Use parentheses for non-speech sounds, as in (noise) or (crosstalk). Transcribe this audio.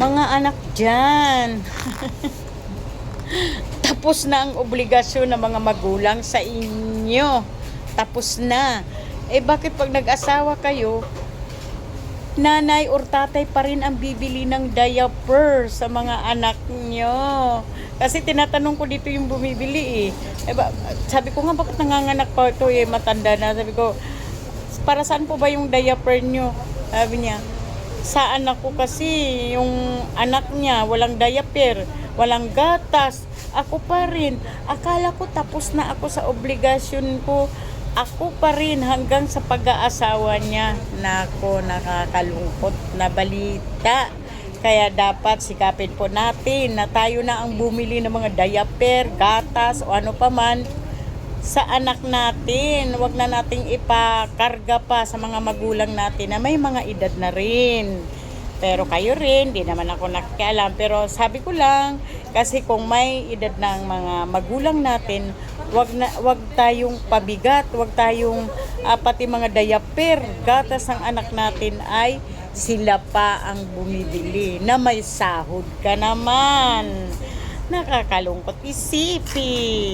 Mga anak dyan. (laughs) Tapos na ang obligasyon ng mga magulang sa inyo. Tapos na. Eh bakit pag nag-asawa kayo, nanay or tatay pa rin ang bibili ng diaper sa mga anak nyo. Kasi tinatanong ko dito yung bumibili eh. eh ba, sabi ko nga bakit nanganganak pa ito eh, matanda na. Sabi ko, para saan po ba yung diaper nyo? Sabi niya, sa anak ko kasi, yung anak niya, walang diaper, walang gatas. Ako pa rin. Akala ko tapos na ako sa obligasyon ko. Ako pa rin hanggang sa pag-aasawa niya. Nako, nakakalungkot na balita. Kaya dapat sikapin po natin na tayo na ang bumili ng mga diaper, gatas o ano pa man sa anak natin. Huwag na nating ipakarga pa sa mga magulang natin na may mga edad na rin. Pero kayo rin, di naman ako nakikialam. Pero sabi ko lang, kasi kung may edad ng mga magulang natin, wag na wag tayong pabigat, wag tayong ah, pati mga diaper, gatas ng anak natin ay sila pa ang bumibili na may sahod ka naman. Nakakalungkot isipin.